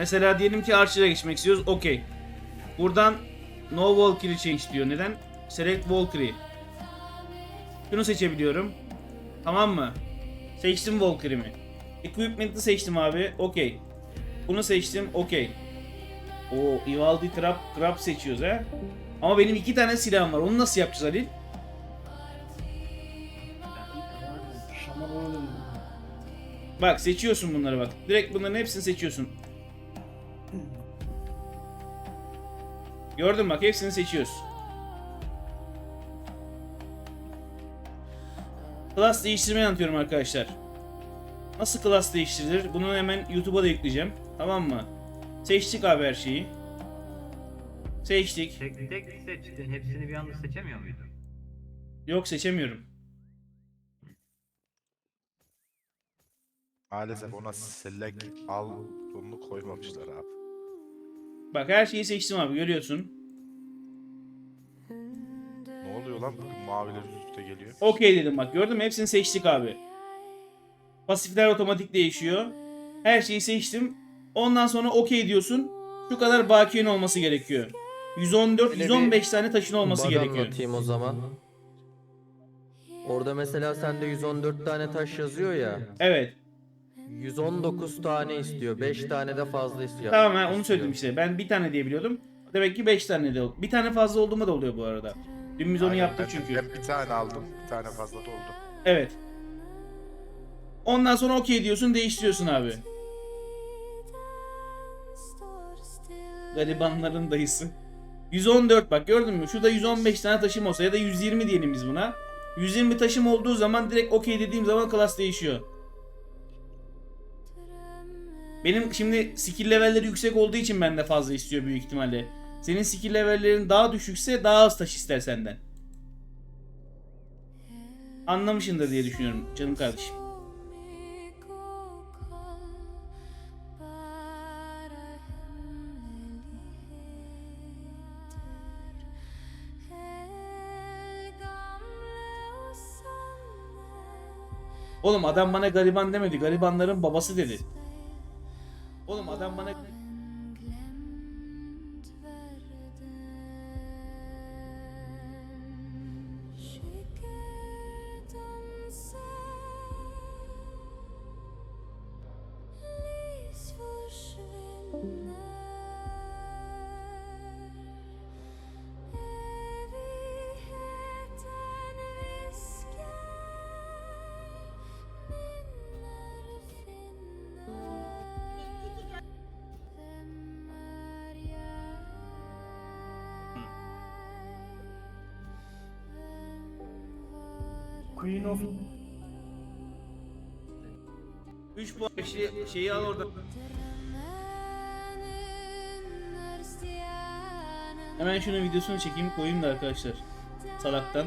Mesela diyelim ki Archer'a geçmek istiyoruz. Okey. Buradan No Valkyrie Change diyor. Neden? Select Valkyrie. Şunu seçebiliyorum. Tamam mı? Seçtim Valkyrie'mi. Equipment'ı seçtim abi. Okey. Bunu seçtim. Okey. O Ivaldi Trap, Trap seçiyoruz ha. Ama benim iki tane silahım var. Onu nasıl yapacağız Halil? Bak seçiyorsun bunları bak. Direkt bunların hepsini seçiyorsun. Gördün bak hepsini seçiyorsun. Class değiştirmeyi anlatıyorum arkadaşlar. Nasıl class değiştirilir? Bunu hemen YouTube'a da yükleyeceğim. Tamam mı? Seçtik abi her şeyi. Seçtik. Tek tek seçtin. Hepsini bir anda seçemiyor muydun? Yok seçemiyorum. Maalesef ona select al bunu koymamışlar abi. Bak her şeyi seçtim abi görüyorsun. Ne oluyor lan? Bugün maviler üst üste geliyor. Okey dedim bak gördün mü? Hepsini seçtik abi. Pasifler otomatik değişiyor. Her şeyi seçtim. Ondan sonra okey diyorsun. Şu kadar bakiyen olması gerekiyor. 114, Öyle 115 tane taşın olması Bug gerekiyor. anlatayım o zaman. Orada mesela sende 114 tane taş yazıyor ya. Evet. 119 tane istiyor. 5 tane de fazla istiyor. Tamam ben onu söyledim işte. Ben bir tane diye biliyordum. Demek ki 5 tane de. Bir tane fazla olduğuma da oluyor bu arada. Dün biz onu Aynen, yaptık ben- çünkü. Ben bir tane aldım. Bir tane fazla da oldu. Evet. Ondan sonra okey diyorsun değiştiriyorsun abi. Garibanların dayısı. 114 bak gördün mü? Şurada 115 tane taşım olsa ya da 120 diyelim biz buna. 120 taşım olduğu zaman direkt okey dediğim zaman class değişiyor. Benim şimdi skill levelleri yüksek olduğu için bende fazla istiyor büyük ihtimalle. Senin skill levellerin daha düşükse daha az taş ister senden. Anlamışsındır diye düşünüyorum canım kardeşim. Oğlum adam bana gariban demedi. Garibanların babası dedi. Oğlum adam bana Queen of 3 puan şey, şeyi al orada. Hemen şunun videosunu çekeyim koyayım da arkadaşlar. Salaktan.